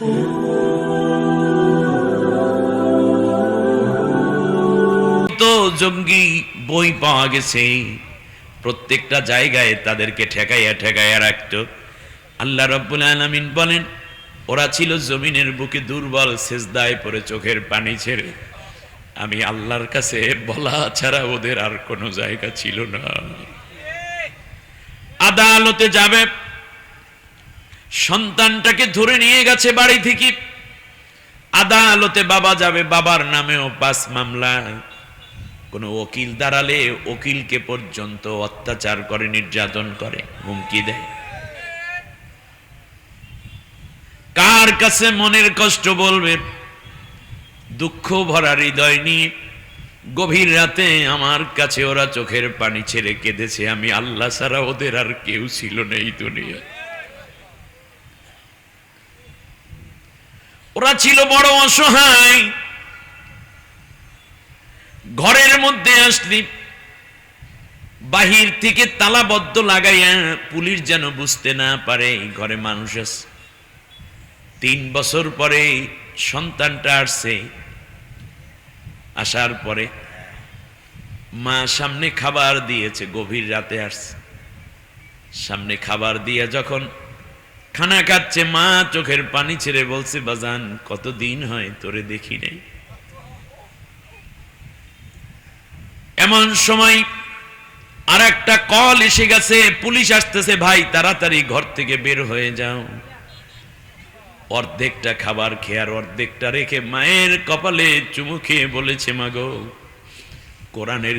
তো জঙ্গি বই পাওয়া গেছে। প্রত্যেকটা জায়গায় তাদেরকে ঠেকাইয়া ঠেকাইয়া রাখত। আল্লাহ রব্বুল আলমিন বলেন, ওরা ছিল জমিনের বুকে দুর্বল, সেজদায় পরে চোখের পানি ছেড়ে। আমি আল্লাহর কাছে বলা ছাড়া ওদের আর কোনো জায়গা ছিল না। আদালতে যাবে সন্তানটাকে ধরে নিয়ে গেছে বাড়ি থেকে। আদালতে বাবা যাবে, বাবার নামেও পাঁচ মামলা। কোন ওকিল দাঁড়ালে ওকিলকে পর্যন্ত অত্যাচার করে, নির্যাতন করে, হুমকি দেয়। কার কাছে মনের কষ্ট বলবে? দুঃখ ভরা হৃদয় নিয়ে গভীর রাতে আমার কাছে ওরা চোখের পানি ছেড়ে কেঁদেছে। আমি আল্লাহ ছাড়া ওদের আর কেউ ছিল না এই দুনিয়া ওরা ছিল বড় অসহায়। ঘরের মধ্যে আসলি, বাহির থেকে তালাবদ্ধ লাগাইয়া পুলিশ যেন বুঝতে না পারে ঘরে মানুষ আছে। তিন বছর পরে সন্তানটা আসছে। আসার পরে মা সামনে খাবার দিয়েছে, গভীর রাতে আসছে। সামনে খাবার দিয়ে যখন খানা খাচ্ছে মা, চোখের পানি ছেড়ে বলছে, বাজান, কতদিন হয় তোরে দেখি নাই? এমন সময় আর একটা কল এসে গেছে, পুলিশ আসতেছে, ভাই, তাড়াতাড়ি ঘর থেকে বের হয়ে যাও। অর্ধেকটা খাবার খেয়ে আর অর্ধেকটা রেখে মায়ের কপালে চুমু খেয়ে বলেছে মাগো কোরআনের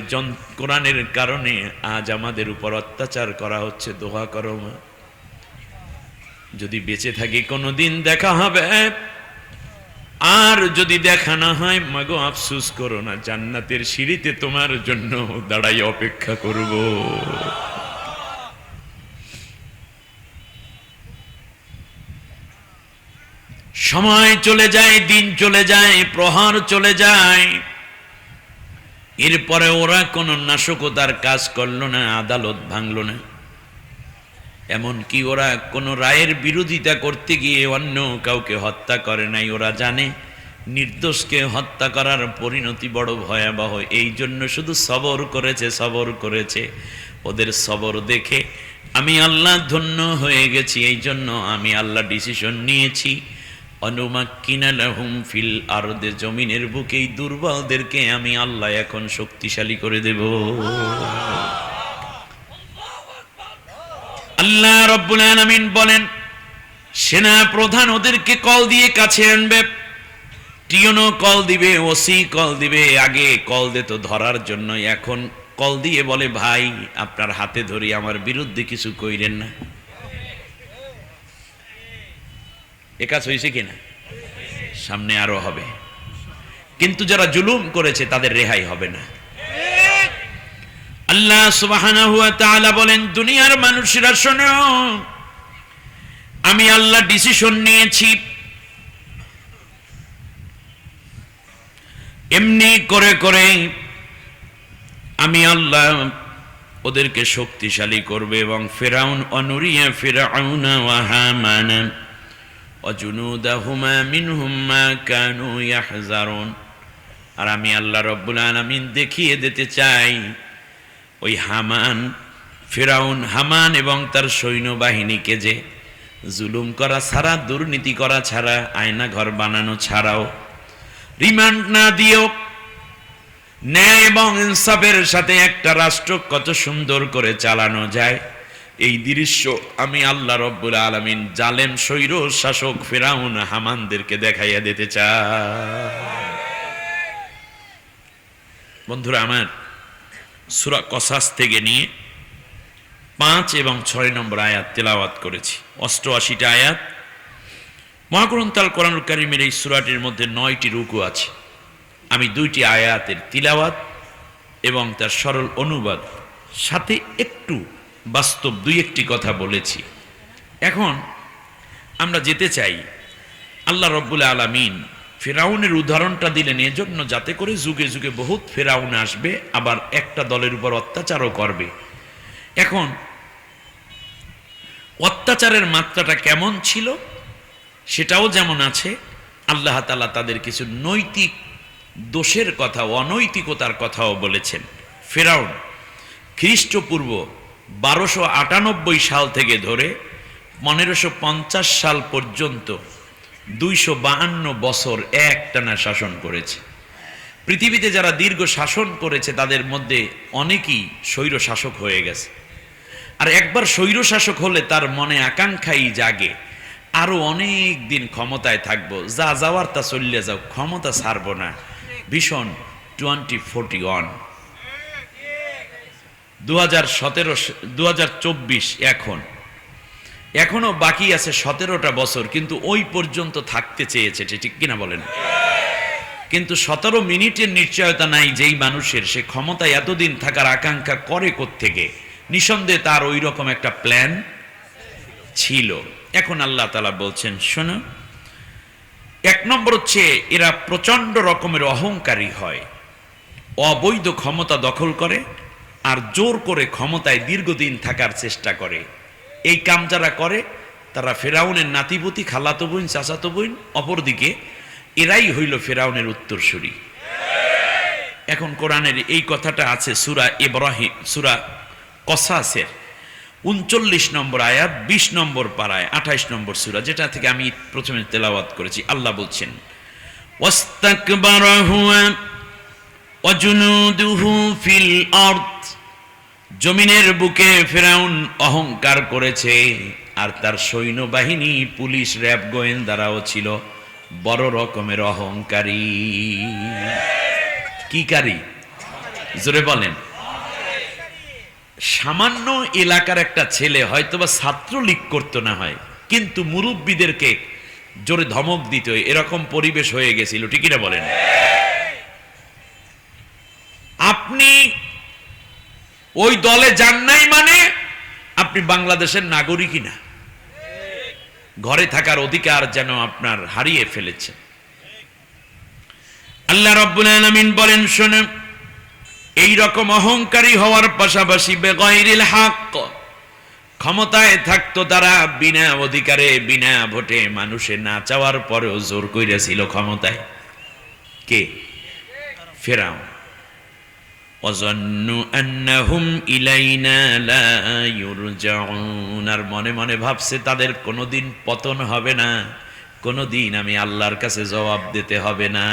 কোরআনের কারণে আজ আমাদের উপর অত্যাচার করা হচ্ছে দোহা করো মা। যদি বেঁচে থাকি কোনোদিন দেখা হবে। আর যদি দেখা না হয়, মাগো আফসুস করো না, জান্নাতের সিঁড়িতে তোমার জন্য দাঁড়াই অপেক্ষা করব। সময় চলে যায়, দিন চলে যায়, প্রহার চলে যায়। এরপরে ওরা কোনো নাশকতার কাজ করল না, আদালত ভাঙলো না। এমনকি ওরা কোনো রায়ের বিরোধিতা করতে গিয়ে অন্য কাউকে হত্যা করে নাই। ওরা জানে, নির্দোষকে হত্যা করার পরিণতি বড় ভয়াবহ। এই জন্য শুধু সবর করেছে সবর করেছে। ওদের সবর দেখে আমি আল্লাহ ধন্য হয়ে গেছি, এই জন্য আমি আল্লাহ ডিসিশন নিয়েছি। অনুমাক্কিনালাহুম ফিল আরদে, জমিনের বুকে এই দুর্বলদেরকে আমি আল্লাহ এখন শক্তিশালী করে দেব। আল্লাহ রব্বুল আলামিন বলেন, সেনা প্রধান ওদেরকে কল দিয়ে কাছে আনবে। টিয়নো কল দিবে, ওসি কল দিবে, আগে কল দিত ধরার জন্য এখন কল দিয়ে বলে, ভাই, আপনার হাতে ধরি, আমার বিরুদ্ধে কিছু কইরেন না। এ কাজ হয়েছে কিনা সামনে আরও হবে। কিন্তু যারা জুলুম করেছে, তাদের রেহাই হবে না। আল্লাহ সুবাহ বলেন, দুনিয়ার মানুষেরা শোনো, আমি আল্লাহ ডিসিশন নিয়েছি। এমনি করে করে আমি আল্লাহ ওদেরকে শক্তিশালী করবে এবং ফেরাউন অনুরিয়া ফেরাউনা আর আমি আল্লাহ রব্বুল আলমিন দেখিয়ে দিতে চাই ওই হামান, ফেরাউন হামান এবং তার সৈন্যবাহিনীকে যে জুলুম করা ছাড়া, দুর্নীতি করা ছাড়া, আয়না ঘর বানানো ছাড়াও রিমান্ড না দিয়েও ন্যায় এবং ইনসাফের সাথে একটা রাষ্ট্র কত সুন্দর করে চালানো যায়, এই দৃশ্য আমি আল্লাহ রব্বুল আলমিন জালেম সৈর শাসক ফেরাউন হামানদেরকে দেখাইয়া দিতে চাই। বন্ধুরা, আমার সুরা কসাস থেকে নিয়ে পাঁচ এবং ছয় নম্বর আয়াত তেলাওয়াত করেছি। অষ্টআশিটা আয়াত। মহাগ্রন্থাল কোরআনুল কারিমের এই সুরাটির মধ্যে নয়টি রুকু আছে। আমি দুইটি আয়াতের তিলাওয়াত এবং তার সরল অনুবাদ, সাথে একটু বাস্তব দুই একটি কথা বলেছি। এখন আমরা যেতে চাই। আল্লাহ রব্বুল আলমিন ফেরাউনের উদাহরণটা দিলেন, এজন্য যাতে করে যুগে যুগে বহুত ফেরাউন আসবে, আবার একটা দলের উপর অত্যাচারও করবে। এখন, অত্যাচারের মাত্রাটা কেমন ছিল? সেটাও যেমন আছে, আল্লাহ তালা তাদের কিছু নৈতিক দোষের কথা, অনৈতিকতার কথাও বলেছেন। ফেরাউন, খ্রিস্টপূর্ব বারোশো আটানব্বই সাল থেকে ধরে পনেরোশো সাল পর্যন্ত দুইশো বাহান্ন বছর একটানা শাসন করেছে। পৃথিবীতে যারা দীর্ঘ শাসন করেছে, তাদের মধ্যে অনেকেই স্বৈর শাসক হয়ে গেছে। আর একবার স্বৈর শাসক হলে তার মনে আকাঙ্ক্ষাই জাগে, আরও অনেক দিন ক্ষমতায় থাকব, যা যাওয়ার তা চললে যাও, ক্ষমতা ছাড়বো না। ভীষণ টোয়েন্টি ফোরটি ওয়ান। দু হাজার সতেরো দু এখন। এখনও বাকি আছে সতেরোটা বছর, কিন্তু ওই পর্যন্ত থাকতে চেয়েছে ঠিক কিনা বলেন? কিন্তু সতেরো মিনিটের নিশ্চয়তা নাই যেই মানুষের, সে ক্ষমতায় এতদিন থাকার আকাঙ্ক্ষা করে থেকে নিঃসন্দেহে তার ওই রকম একটা প্ল্যান ছিল। এখন আল্লাহ তালা বলছেন, শোনো, এক নম্বর হচ্ছে এরা প্রচণ্ড রকমের অহংকারী হয়, অবৈধ ক্ষমতা দখল করে, আর জোর করে ক্ষমতায় দীর্ঘদিন থাকার চেষ্টা করে। এই কাম যারা করে, তারা ফেরাউনের নাতিপতি, খালাতো বোন, চাচাতো বোন, অপরদিকে এরাই হইল ফেরাউনের উত্তরসূরি। এখন কোরআনের এই কথাটা আছে সুরা ইব্রাহিম, সুরা কসাসের উনচল্লিশ নম্বর আয়াত, বিশ নম্বর পাড়ায় আঠাইশ নম্বর সুরা, যেটা থেকে আমি প্রথমে তেলাওয়াত করেছি। আল্লাহ বলছেন ওয়াস্তাকবারা হুয়া ওয়াজুনুদুহু ফিল আরদ জমিনের বুকে ফেরাউন অহংকার করেছে, আর তার সৈন্যবাহিনী, পুলিশ, র্যাব, গোয়েন্দারাও ছিল বড় রকমের অহংকারী। কি কারি? জোরে বলেন। সামান্য এলাকার একটা ছেলে হয়তোবা ছাত্রলীগ করতো না হয়, কিন্তু মুরব্বীদেরকে জোরে ধমক দিত, এরকম পরিবেশ হয়ে গেছিল, ঠিকই না বলেন? আপনি ওই দলে যান নাই মানে আপনি বাংলাদেশের নাগরিকই না। ঘরে থাকার অধিকার যেন আপনার হারিয়ে ফেলেছে। আল্লাহ রব্বুল আলামিন বলেন শোনেন এই রকম অহংকারী হওয়ার পাশাপাশি বেগয়রিল হাক ক্ষমতায় থাকতো তারা বিনা অধিকারে, বিনা ভোটে মানুষে না চাওয়ার পরেও জোর কইরেছিল ক্ষমতায়। কে? ফেরাও আর মনে মনে ভাবছে তাদের কোনোদিন পতন হবে না। কোনোদিন আমি আল্লাহর কাছে জবাব দিতে হবে না।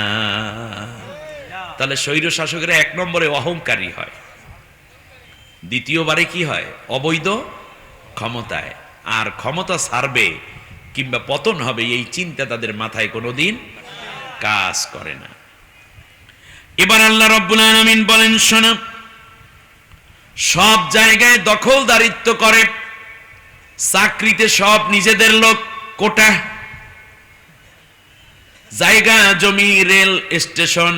তাহলে স্বৈর শাসকেরা এক নম্বরে অহংকারী হয়। দ্বিতীয়বারে কি হয়? অবৈধ ক্ষমতায়। আর ক্ষমতা ছাড়বে কিংবা পতন হবে এই চিন্তা তাদের মাথায় কোনোদিন কাজ করে না। এবার আল্লাহ রব্বুল আলামিন বলেন, শোনো, সব জায়গায় দখলদারিত্ব করে, চাকরিতে সব নিজেদের লোক, কোটা, জায়গা, জমি, রেল স্টেশন,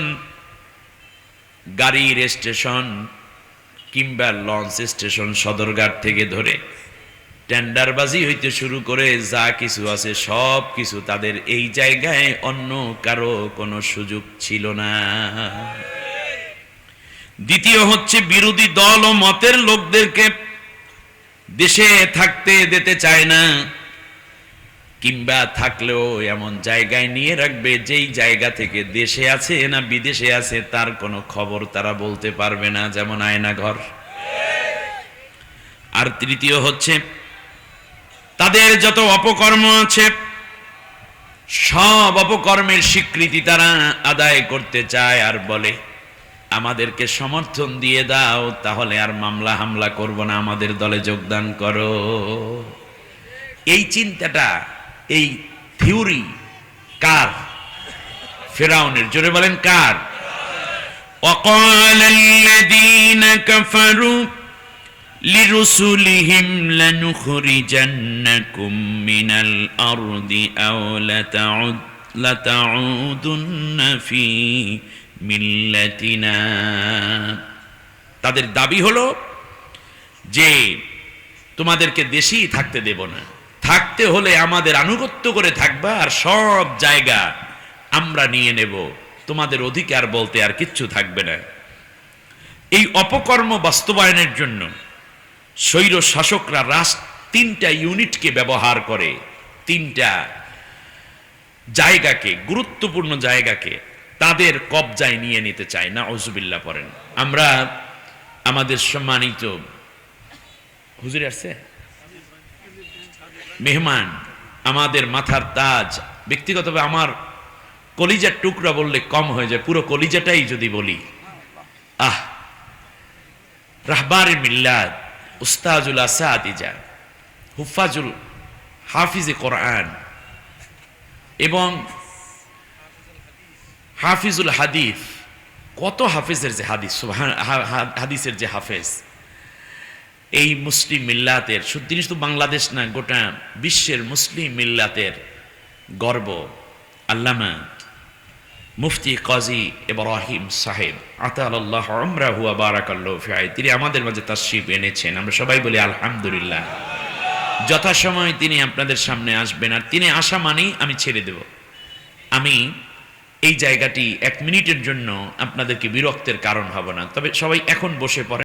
গাড়ির স্টেশন কিংবা লঞ্চ স্টেশন সদরঘাট থেকে ধরে টেন্ডারবাজি হইতে শুরু করে যা কিছু আছে, সব কিছু তাদের এই জায়গায় অন্য কারও কোনো সুযোগ ছিল না। দ্বিতীয় হচ্ছে বিরোধী দল ও মতের লোকদেরকে দেশে থাকতে দিতে চায় না, কিংবা থাকলেও এমন জায়গায় নিয়ে রাখবে যেই জায়গা থেকে দেশে আছে না বিদেশে আছে, তার কোনো খবর তারা বলতে পারবে না, যেমন আয়নাঘর। আর তৃতীয় হচ্ছে তাদের যত অপকর্ম আছে, সব অপকর্মের স্বীকৃতি তারা আদায় করতে চায় আর বলে, আমাদেরকে সমর্থন দিয়ে দাও, তাহলে আর মামলা হামলা করব না, আমাদের দলে যোগদান করো। এই চিন্তাটা, এই থিওরি কার? ফেরাউনের, জোরে বলেন কার? অকল لرسلهم لنخرجنكم من الأرض أو لتعد لتعودن في মিল্লাতিনা তাদের দাবি হলো যে তোমাদেরকে দেশেই থাকতে দেব না থাকতে হলে আমাদের আনুগত্য করে থাকবা আর সব জায়গা আমরা নিয়ে নেব তোমাদের অধিকার বলতে আর কিচ্ছু থাকবে না এই অপকর্ম বাস্তবায়নের জন্য স্বৈর শাসকরা রাষ্ট্র তিনটা ইউনিটকে ব্যবহার করে, তিনটা জায়গাকে, গুরুত্বপূর্ণ জায়গাকে তাদের কবজায় নিয়ে নিতে চায়। না অজুবিল্লা পড়েন। আমরা আমাদের সম্মানিত, হুজুরে আসছে? মেহমান, আমাদের মাথার তাজ। ব্যক্তিগতভাবে আমার কলিজার টুকরা বললে কম হয়ে যায়, পুরো কলিজাটাই যদি বলি। আহ, রাহবার মিল্লাদ। উস্তাজুল আসাদিজা, হুফাজুল হাফিজে কোরআন এবং হাফিজুল হাদিস। কত হাফিজের যে হাদিস হাদিসের যে হাফেজ। এই মুসলিম মিল্লাতের তিনি শুধু বাংলাদেশ না, গোটা বিশ্বের মুসলিম মিল্লাতের গর্ব। আল্লামা মুফতি কাজী ইব্রাহিম সাহেব আতাল্লাহ আমরাহু বারাকাল্লাহ ফিআই, তিনি আমাদের মাঝে তাশরিফ এনেছেন। আমরা সবাই বলি আলহামদুলিল্লাহ। যথাসময় তিনি আপনাদের সামনে আসবেন, আর তিনি আসা মানেই আমি ছেড়ে দেব। আমি এই জায়গাটি এক মিনিটের জন্য আপনাদেরকে বিরক্তের কারণ হব না, তবে সবাই এখন বসে পড়ে